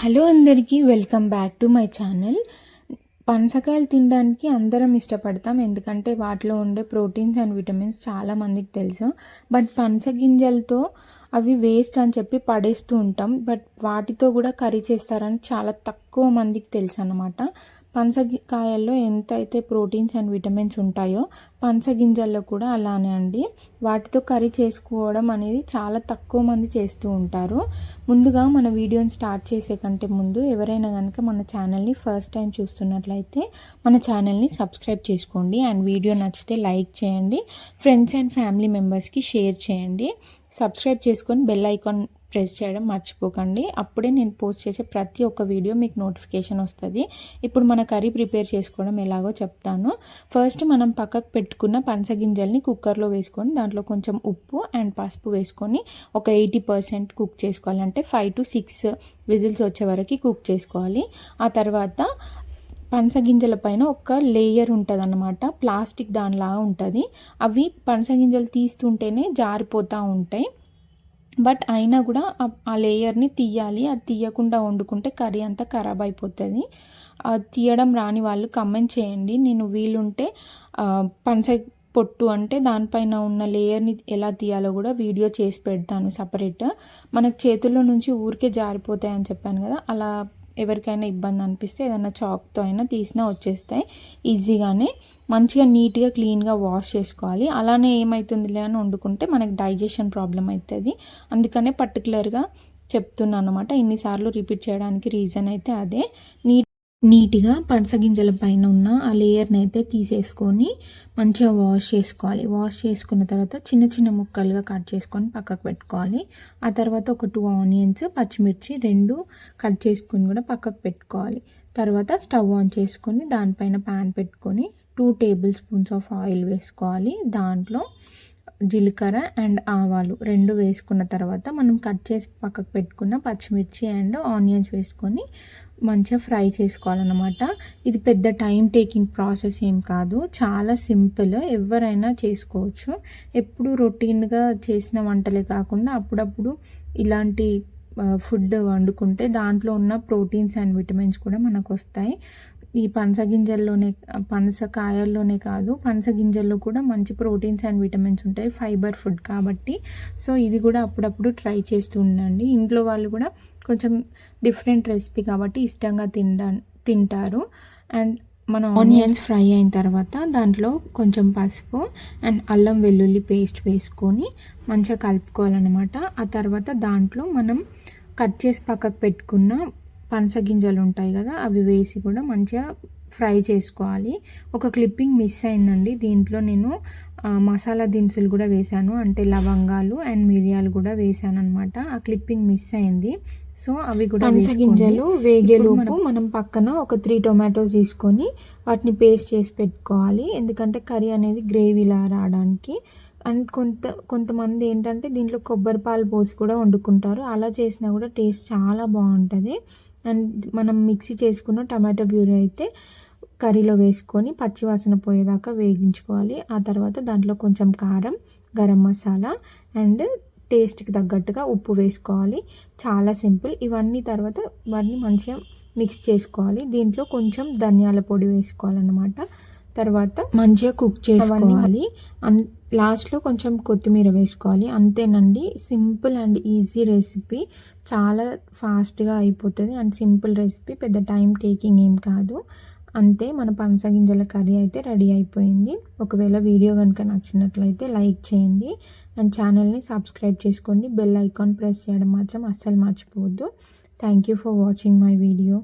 Hello అందరికీ welcome back to my channel. పనసకాయలు తినడానికి అందరం ఇష్టపడతాం ఎందుకంటే వాటిలో ఉండే ప్రోటీన్స్ అండ్ విటమిన్స్ చాలా మందికి తెలుసు. బట్ పనస గింజలతో అవి వేస్ట్ అని చెప్పి పడేస్తూ ఉంటాం బట్ వాటితో కూడా కర్రీ చేస్తారని చాలా తక్కువ మందికి తెలుసు అనమాట పనసకాయల్లో ఎంత అయితే ప్రోటీన్స్ అండ్ విటమిన్స్ ఉంటాయో పనస గింజల్లో కూడా అలానే అండి. వాటితో కర్రీ చేసుకోవడం అనేది చాలా తక్కువ మంది చేస్తూ ఉంటారు. ముందుగా మన వీడియోని స్టార్ట్ చేసే కంటే ముందు ఎవరైనా కనుక మన ఛానల్ని ఫస్ట్ టైం చూస్తున్నట్లయితే మన ఛానల్ని సబ్స్క్రైబ్ చేసుకోండి అండ్ వీడియో నచ్చితే లైక్ చేయండి. ఫ్రెండ్స్ అండ్ ఫ్యామిలీ మెంబర్స్కి షేర్ చేయండి. సబ్స్క్రైబ్ చేసుకొని బెల్ ఐకాన్ ప్రెస్ చేయడం మర్చిపోకండి. అప్పుడే నేను పోస్ట్ చేసే ప్రతి ఒక్క వీడియో మీకు నోటిఫికేషన్ వస్తుంది. ఇప్పుడు మన కర్రీ ప్రిపేర్ చేసుకోవడం ఎలాగో చెప్తాను. ఫస్ట్ మనం పక్కకు పెట్టుకున్న పనసగింజల్ని కుక్కర్లో వేసుకొని దాంట్లో కొంచెం ఉప్పు అండ్ పసుపు వేసుకొని ఒక ఎయిటీ పర్సెంట్ కుక్ చేసుకోవాలంటే ఫైవ్ టు సిక్స్ విజిల్స్ వచ్చే వరకు కుక్ చేసుకోవాలి. ఆ తర్వాత పనస గింజల పైన ఒక లేయర్ ఉంటుంది అన్నమాట ప్లాస్టిక్ దానిలాగా ఉంటుంది. అవి పనస గింజలు తీస్తుంటేనే జారిపోతూ ఉంటాయి. బట్ అయినా కూడా ఆ లేయర్ని తీయాలి. అది తీయకుండా వండుకుంటే కర్రీ అంతా ఖరాబ్ అయిపోతుంది. తీయడం రాని వాళ్ళు కమెంట్ చేయండి. నేను వీలుంటే పనస పొట్టు అంటే దానిపైన ఉన్న లేయర్ని ఎలా తీయాలో కూడా వీడియో చేసి పెడతాను సపరేట్. మనకు చేతుల్లో నుంచి ఊరికే జారిపోతాయని చెప్పాను కదా అలా ఎవరికైనా ఇబ్బంది అనిపిస్తే ఏదైనా చాక్తో అయినా తీసినా వచ్చేస్తాయి. ఈజీగానే మంచిగా నీట్గా క్లీన్గా వాష్ చేసుకోవాలి. అలానే ఏమవుతుందిలే అని వండుకుంటే మనకి డైజెషన్ ప్రాబ్లం అవుతుంది. అందుకనే పర్టికులర్గా చెప్తున్నాను అనమాట ఇన్నిసార్లు రిపీట్ చేయడానికి రీజన్ అయితే అదే. నీట్ నీట్గా పనసగింజల పైన ఉన్న ఆ లేయర్ని అయితే తీసేసుకొని మంచిగా వాష్ చేసుకోవాలి. వాష్ చేసుకున్న తర్వాత చిన్న చిన్న ముక్కలుగా కట్ చేసుకొని పక్కకు పెట్టుకోవాలి. ఆ తర్వాత ఒక టూ ఆనియన్స్ పచ్చిమిర్చి రెండు కట్ చేసుకొని కూడా పక్కకు పెట్టుకోవాలి. తర్వాత స్టవ్ ఆన్ చేసుకొని దానిపైన ప్యాన్ పెట్టుకొని two tablespoons of oil వేసుకోవాలి. దాంట్లో జీలకర్ర అండ్ ఆవాలు రెండు వేసుకున్న తర్వాత మనం కట్ చేసి పక్కకు పెట్టుకున్న పచ్చిమిర్చి అండ్ ఆనియన్స్ వేసుకొని మంచిగా ఫ్రై చేసుకోవాలన్నమాట. ఇది పెద్ద టైం టేకింగ్ ప్రాసెస్ ఏం కాదు. చాలా సింపుల్ ఎవరైనా చేసుకోవచ్చు. ఎప్పుడు రొటీన్గా చేసిన వంటలే కాకుండా అప్పుడప్పుడు ఇలాంటి ఫుడ్ వండుకుంటే దాంట్లో ఉన్న ప్రోటీన్స్ అండ్ విటమిన్స్ కూడా మనకు వస్తాయి ఈ పనస గింజల్లోనే పనస కాయల్లోనే కాదు పనస గింజల్లో కూడా మంచి ప్రోటీన్స్ అండ్ విటమిన్స్ ఉంటాయి ఫైబర్ ఫుడ్ కాబట్టి. సో ఇది కూడా అప్పుడప్పుడు ట్రై చేస్తూ ఉండండి. ఇంట్లో వాళ్ళు కూడా కొంచెం డిఫరెంట్ రెసిపీ కాబట్టి ఇష్టంగా తిండ తింటారు. అండ్ మనం ఆనియన్స్ ఫ్రై అయిన తర్వాత దాంట్లో కొంచెం పసుపు అండ్ అల్లం వెల్లుల్లి పేస్ట్ వేసుకొని మంచిగా కలుపుకోవాలన్నమాట. ఆ తర్వాత దాంట్లో మనం కట్ చేసి పక్కకు పెట్టుకున్న పనస గింజలు ఉంటాయి కదా అవి వేసి కూడా మంచిగా ఫ్రై చేసుకోవాలి. ఒక క్లిప్పింగ్ మిస్ అయిందండి. దీంట్లో నేను మసాలా దినుసులు కూడా వేశాను. అంటే లవంగాలు అండ్ మిరియాలు కూడా వేసాను అనమాట ఆ క్లిప్పింగ్ మిస్ అయింది. సో అవి కూడా గింజలు వేగేలోపు మనం పక్కన ఒక త్రీ టొమాటోస్ తీసుకొని వాటిని పేస్ట్ చేసి పెట్టుకోవాలి. ఎందుకంటే కర్రీ అనేది గ్రేవీలా రావడానికి. అండ్ కొంత కొంతమంది ఏంటంటే దీంట్లో కొబ్బరి పాలు పోసి కూడా వండుకుంటారు. అలా చేసినా కూడా టేస్ట్ చాలా బాగుంటుంది. అండ్ మనం మిక్సీ చేసుకున్న టమాటో ప్యూరీ అయితే కర్రీలో వేసుకొని పచ్చివాసన పోయేదాకా వేగించుకోవాలి. ఆ తర్వాత దాంట్లో కొంచెం కారం గరం మసాలా అండ్ టేస్ట్కి తగ్గట్టుగా ఉప్పు వేసుకోవాలి. చాలా సింపుల్. ఇవన్నీ తర్వాత వాటిని మంచిగా మిక్స్ చేసుకోవాలి. దీంట్లో కొంచెం ధనియాల పొడి వేసుకోవాలన్నమాట. తర్వాత మంచిగా కుక్ చేసుకోవాలి. అన్ లాస్ట్లో కొంచెం కొత్తిమీర వేసుకోవాలి. అంతేనండి సింపుల్ అండ్ ఈజీ రెసిపీ. చాలా ఫాస్ట్గా అయిపోతుంది. అండ్ సింపుల్ రెసిపీ పెద్ద టైం టేకింగ్ ఏం కాదు. అంతే మన పనస గింజల కర్రీ అయితే రెడీ అయిపోయింది. ఒకవేళ వీడియో కనుక నచ్చినట్లయితే లైక్ చేయండి. అండ్ ఛానల్ని సబ్స్క్రైబ్ చేసుకోండి. బెల్ ఐకాన్ ప్రెస్ చేయడం మాత్రం అస్సలు మర్చిపోవద్దు. Thank you for watching my video.